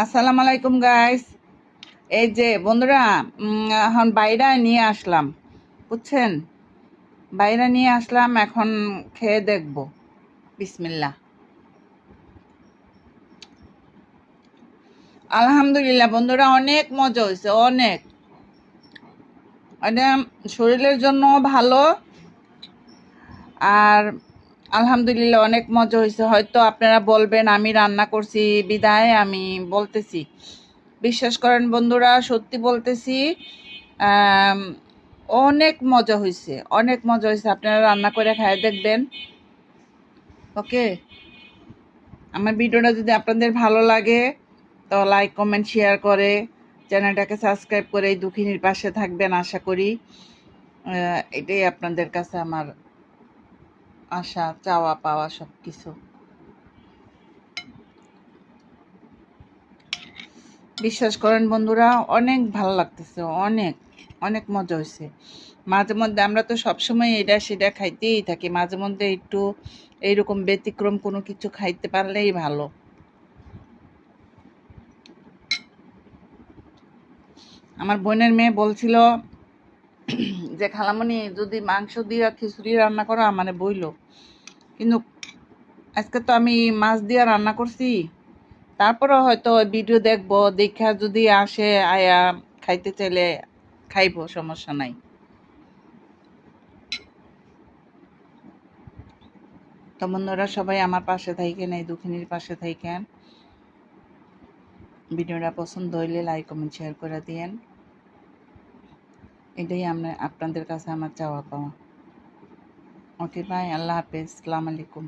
আসসালামু আলাইকুম গাইস এই যে, বন্ধুরা এখন বাইরা নিয়ে আসলাম, বুঝছেন? বাইরা নিয়ে আসলাম, এখন খেয়ে দেখব। বিসমিল্লা আলহামদুলিল্লাহ, বন্ধুরা, অনেক মজা হয়েছে, অনেক। এটা শরীরের জন্য ভালো। আর আলহামদুলিল্লাহ, অনেক মজা হয়েছে। হয়তো আপনারা বলবেন, আমি রান্না করছি, বিদায়, আমি বলতেছি। বিশ্বাস করেন বন্ধুরা, সত্যি বলতেছি অনেক মজা হয়েছে, অনেক মজা হয়েছে। আপনারা রান্না করে খায় দেখবেন। ওকে? আমার ভিডিওটা যদি আপনাদের ভালো লাগে, তো লাইক কমেন্ট শেয়ার করে চ্যানেলটাকে সাবস্ক্রাইব করে এই দুঃখিনীর পাশে থাকবেন, আশা করি। এটাই আপনাদের কাছে আমার আশা, চাওয়া, পাওয়া সব কিছু বিশ্বাস করেন বন্ধুরা, অনেক ভালো লাগতেছে, অনেক অনেক মজা হয়েছে মাঝে মধ্যে আমরা তো সবসময় এটা সেটা খাইতেই থাকি, মাঝে মধ্যে একটু এইরকম ব্যতিক্রম কোনো কিছু খাইতে পারলেই ভালো। আমার বোনের মেয়ে বলছিল যে খালামণি যদি মাংস দিয়ে খিচুড়ি রান্না করো মানে বইলো। কিন্তু আজকে তো আমি মাছ দিয়ে রান্না করছি। তারপরে হয়তো ভিডিও দেখব, দেখা যদি আসে, আয়া খাইতে চাইলে খাইবো, সমস্যা নাই। তো বন্ধুরা, সবাই আমার পাশে থাকেন, এই দুখিনীর পাশে থাকেন। ভিডিওটা পছন্দ হইলে লাইক কমেন্ট শেয়ার করে দিয়েন। এটাই আমরা আপনাদের কাছে আমার চাওয়া পাওয়া। ওকে বাই আল্লাহ হাফেজ। সালাম আলাইকুম।